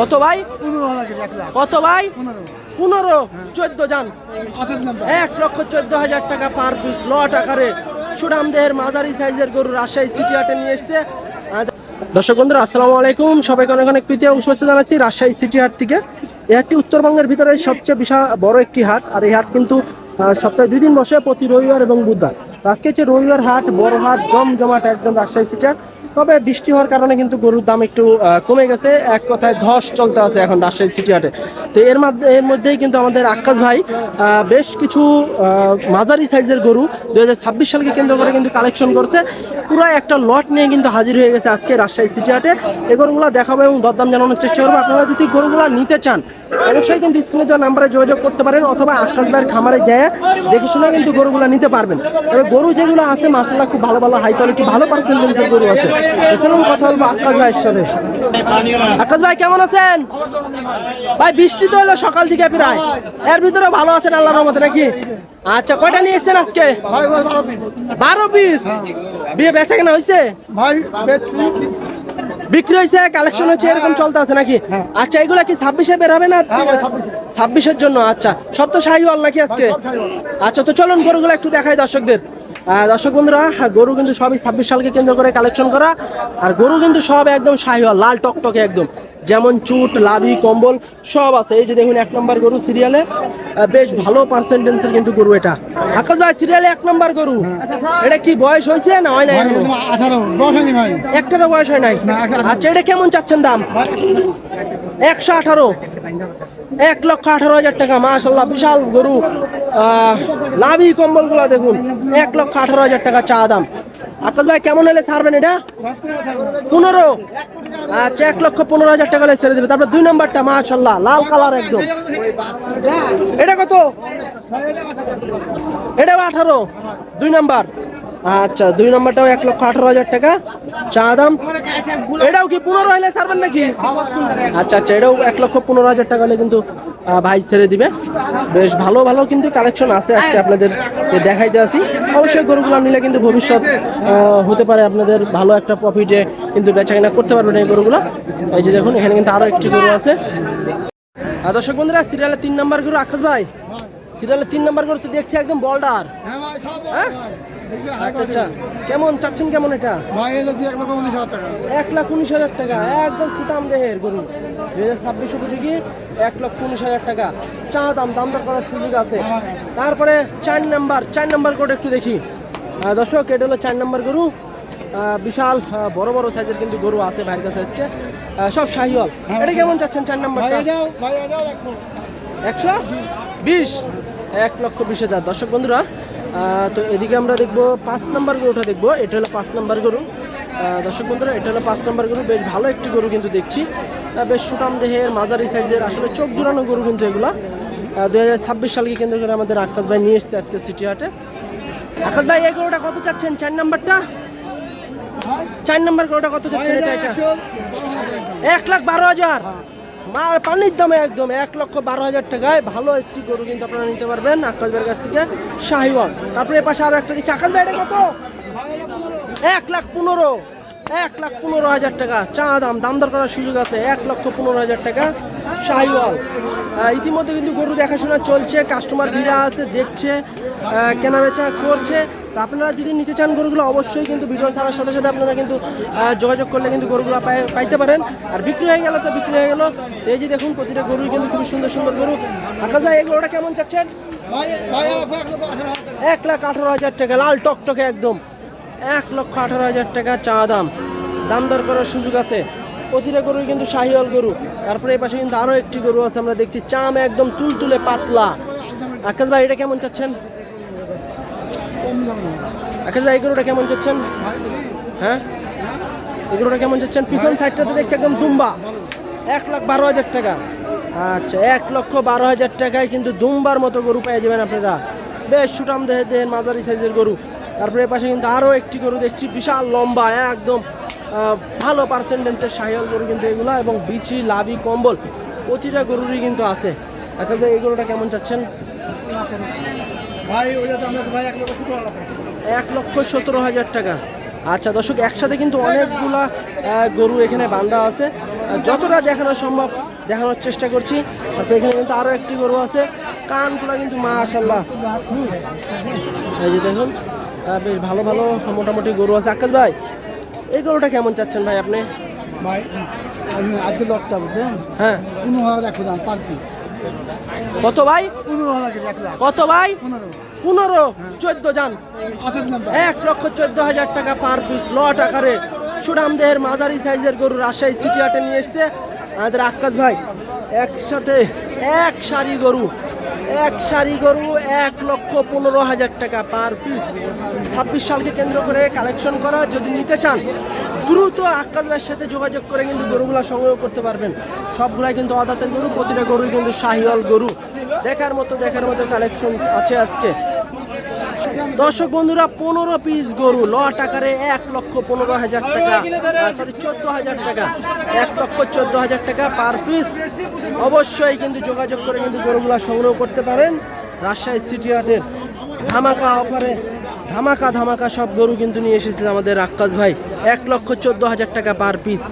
কত ভাই? কত ভাই? পনেরো। পনেরো? চোদ্দ যান। তো। এক লক্ষ চোদ্দ হাজার টাকা পার পিস লট আকারে সুরাম দেহের মাঝারি সাইজের গরু রাজশাহী সিটি হাটে নিয়ে এসছে। দর্শক বন্ধুরা আসসালামু আলাইকুম। সবাইকে অনেক অনেক প্রীতি এবং শুভেচ্ছা জানাচ্ছি রাজশাহী সিটি হাট থেকে। এই হাটটি উত্তরবঙ্গের ভিতরে সবচেয়ে বিশাল বড় একটি হাট। আর এই হাট কিন্তু সপ্তাহে দুই দিন বসে প্রতি রবিবার এবং বুধবার। আজকে হচ্ছে রবিবার হাট, বড় হাট, জমজমাট একদম রাজশাহী সিটার তবে বৃষ্টি হওয়ার কারণে কিন্তু গরুর দাম একটু কমে গেছে। এক কথায় ধস চলতে আছে এখন রাজশাহী সিটি হাটে। তো এর মাধ্যমে এর মধ্যেই কিন্তু আমাদের আকাশ ভাই বেশ কিছু মাঝারি সাইজের গরু দু হাজার ছাব্বিশ সালকে কেন্দ্র করে কিন্তু কালেকশন করছে। পুরো একটা লট নিয়ে কিন্তু হাজির হয়ে গেছে আজকে রাজশাহী সিটি হাটে। এই গরুগুলো দেখাবো এবং দরদাম জানানোর চেষ্টা করব। আপনারা যদি গরুগুলো নিতে চান, অবশ্যই কিন্তু স্ক্রিনে দেওয়া নাম্বারে যোগাযোগ করতে পারেন অথবা আকাশ ভাইয়ের খামারে যায় দেখে শুনে কিন্তু গরুগুলো নিতে পারবেন। তবে গরু যেগুলো আছে মাসাল্লাহ খুব ভালো ভালো হাই কোয়ালিটি ভালো পার্সেন্টেজের গরু আছে। চলুন কথা বলব আকাশ ভাইয়ের সাথে। আকাশ ভাই, কেমন আছেন? ভাই, বৃষ্টি তো হলো সকাল থেকে প্রায়। এর ভিতরে ভালো আছেন, আল্লাহর রহমতে নাকি? আচ্ছা কয়টা নিয়ে এসছেন আজকে? বারো পিস বিয়ে বেচা কেনা হয়েছে ভাই বিক্রি হয়েছে কালেকশন হচ্ছে এরকম চলতে আছে নাকি? আচ্ছা এগুলা কি ছাব্বিশে বের হবে না? হ্যাঁ ভাই, 26 ছাব্বিশের জন্য আচ্ছা। সব তো শাহিওয়াল নাকি আজকে? আচ্ছা তো চলুন গরুগুলো একটু দেখাই দর্শকদের। দর্শক বন্ধুরা হ্যাঁ, গরু কিন্তু সবই ছাব্বিশ সালকে কেন্দ্র করে কালেকশন করা আর গরু কিন্তু সব একদম শাহিওয়াল লাল টকটকে একদম। যেমন চুট লাভি কম্বল সব আছে। এই যে দেখুন এক নম্বর গরু সিরিয়ালে বেশ ভালো পার্সেন্টেন্সের কিন্তু গরু এটা। আকাশ ভাই সিরিয়ালে এক নম্বর গরু। এটা কি বয়স হয়েছে না হয় না একটারও বয়স হয় নাই? আচ্ছা এটা কেমন চাচ্ছেন দাম? একশো আঠারো। এক লক্ষ আঠারো হাজার টাকা মাশাল্লাহ বিশাল গরু। লাভি কম্বলগুলো দেখুন এক লক্ষ আঠারো হাজার টাকা চা দাম। আকাশ ভাই, কেমন হলে ছাড়বেন এটা? পনেরো। আচ্ছা এক লক্ষ পনেরো হাজার টাকা হলে ছেড়ে দেবে। তারপর দুই নম্বরটা, মাশাল্লাহ, লাল কালার একদম। এটা কত? এটা আঠারো। দুই নাম্বার। আচ্ছা দুই নম্বরটাও এক লক্ষ আঠারো হাজার টাকা। চা দাম? এটাও কি পনেরো হলে ছাড়বেন নাকি? আচ্ছা আচ্ছা এটাও এক লক্ষ পনেরো হাজার টাকা হলে কিন্তু ভাই ছেড়ে দিবে। বেশ ভালো ভালো কিন্তু কালেকশন আছে আজকে আপনাদের দেখাইতে আসি। অবশ্যই গরুগুলো নিলে কিন্তু ভবিষ্যৎ হতে পারে আপনাদের ভালো একটা প্রফিটে কিন্তু বেচা কেনা করতে পারবেন এই গরুগুলো। এই যে দেখুন, এখানে কিন্তু আরও একটি গরু আছে। দর্শক বন্ধুরা সিরিয়ালে তিন নাম্বার গরু আকাশ ভাই। সিরিয়ালের তিন নাম্বার গরু তো দেখছি একদম বলডার। হ্যাঁ? আচ্ছা আচ্ছা। কেমন চাচ্ছেন কেমন এটা? ভাই এক লক্ষ উনিশ হাজার টাকা। এক লাখ উনিশ হাজার টাকা একদম সুটাম দেহের গরু। দুই হাজার ছাব্বিশ উপযোগী এক লক্ষ উনিশ হাজার টাকা। চা দাম দাম দর করার সুযোগ আছে। তারপরে চার নাম্বার চার নাম্বার কোড একটু দেখি। দর্শক এটা হলো চার নাম্বার গরু। বিশাল বড় বড় সাইজের কিন্তু গরু আছে ভাইয়ের কাছে আজকে। সব শাহিওয়াল। এটা কেমন চাচ্ছেন চার দেখো। একশো? বিশ? এক লক্ষ বিশ হাজার। দর্শক বন্ধুরা তো এদিকে আমরা দেখব পাঁচ নাম্বার গরুটা দেখব। এটা হলো পাঁচ নাম্বার গরু। দর্শক বন্ধুরা, এটা হলো পাঁচ নাম্বার গরু। বেশ ভালো একটি গরু কিন্তু দেখছি। বেশ সুটাম দেহের, মাঝারি সাইজের, আসলে চোখ জোড়ানো গরু কিন্তু এগুলা। দু হাজার ছাব্বিশ সালকে কেন্দ্র করে আমাদের আকাশ ভাই নিয়ে এসছে আজকে সিটি হাটে। আকাশ ভাই, এই গরুটা কত চাচ্ছেন? চার নাম্বারটা? চার নাম্বার গরুটা কত চাচ্ছেন। এক লাখ বারো হাজার। মার পানির দামে একদম এক লক্ষ বারো হাজার টাকায় ভালো একটি গরু কিন্তু আপনারা নিতে পারবেন আকাশ কাছ থেকে শাহিওয়াল। তারপরে এ পাশে আরও একটা দিচ্ছে। আকাশ ভাই কত? এক লাখ পনেরো। এক লাখ পনেরো হাজার টাকা। চা দাম দাম দর করার সুযোগ আছে। এক লক্ষ পনেরো হাজার টাকা শাহিওয়াল। ইতিমধ্যে কিন্তু গরু দেখাশোনা চলছে কাস্টমার ভিড়া আছে, দেখছে কেনাবেচা করছে। তা আপনারা যদি নিতে চান গরুগুলো অবশ্যই কিন্তু ভিডিও ছাড়ার সাথে সাথে আপনারা কিন্তু যোগাযোগ করলে কিন্তু গরুগুলো পাই- পাইতে পারেন। আর বিক্রি হয়ে গেল তো বিক্রি হয়ে গেল। এই যে দেখুন প্রতিটা গরুই কিন্তু খুবই সুন্দর সুন্দর গরু। আকাশ ভাই এই গরুটা কেমন চাচ্ছেন? ভাই ভাই এক লক্ষ আঠারো হাজার টাকা। এক লাখ আঠারো হাজার টাকা লাল টকটকে একদম। এক লক্ষ আঠারো হাজার টাকা চা দাম। দাম দর করার সুযোগ আছে। প্রতিটা গরুই কিন্তু শাহিওয়াল গরু। তারপরে এই পাশে কিন্তু আরও একটি গরু আছে আমরা দেখছি। চাম একদম তুলতুলে পাতলা। আকাশ ভাই এটা কেমন চাচ্ছেন? ভাই এই গরুটা কেমন চাচ্ছেন? হ্যাঁ? এই গরুটা কেমন চাচ্ছেন? পিছন সাইডটাতে দেখছি একদম দুম্বা। এক লাখ বারো হাজার টাকা। আচ্ছা এক লক্ষ বারো হাজার টাকায় কিন্তু দুম্বার মতো গরু পেয়ে যাবেন আপনারা। বেশ সুটাম দেহে দেহের মাঝারি সাইজের গরু। তারপরে পাশে কিন্তু আরও একটি গরু দেখছি, বিশাল লম্বা, একদম ভালো পার্সেন্টেন্সের সাহিয়াল গরু কিন্তু এগুলো এবং বিচি, লাভি, কম্বল প্রতিটা গরুরই কিন্তু আছে। এখন এই গরুটা কেমন চাচ্ছেন? ভাই আমরা ভাই এক লক্ষ সতেরো হাজার টাকা। এক লক্ষ সতেরো হাজার টাকা। আচ্ছা দর্শক একসাথে কিন্তু অনেকগুলা গরু এখানে বান্ধা আছে। যতটা দেখানো সম্ভব দেখানোর চেষ্টা করছি। তারপর এখানে কিন্তু আরও একটি গরু আছে। কানগুলো কিন্তু মা মাশাল্লাহ এই যে দেখুন বেশ ভালো ভালো মোটামুটি গরু আছে। আকাশ ভাই এই গরুটা কেমন চাচ্ছেন ভাই আপনি? ভাই আজকে- লকটা বুঝছেন? হ্যাঁ। পনেরো হাজার একশো দাম পার পিস কত ভাই? কত ভাই? পনেরো। চোদ্দ যান। এক লক্ষ চোদ্দ হাজার টাকা পার পিস লট আকারে সুনাম দেহের মাঝারি সাইজের গরু রাজশাহী সিটি হাটে নিয়ে এসছে আমাদের আকাশ ভাই। একসাথে এক সারি গরু। এক সারি গরু এক লক্ষ পনেরো হাজার টাকা পার পিস। ছাব্বিশ সালকে কেন্দ্র করে কালেকশন করা। যদি নিতে চান দ্রুত আকাশ ভাইয়ের সাথে যোগাযোগ করে কিন্তু গরুগুলা সংগ্রহ করতে পারবেন। সবগুলাই কিন্তু অদাতের গরু, প্রতিটা গরুই কিন্তু শাহিওয়াল গরু। দেখার মতো দেখার মতো কালেকশন আছে আজকে। দর্শক বন্ধুরা, পনেরো পিস গরু, লট আকারে এক লক্ষ পনেরো হাজার টাকা চোদ্দ হাজার টাকা, এক লক্ষ চোদ্দ হাজার টাকা পার পিস অবশ্যই কিন্তু যোগাযোগ করে কিন্তু গরুগুলা সংগ্রহ করতে পারেন। রাজশাহী সিটি হাটের ধামাকা অফারে ধামাকা ধামাকা সব গরু কিন্তু নিয়ে এসেছে আমাদের আক্কাস ভাই। এক লক্ষ চোদ্দ হাজার টাকা পার পিস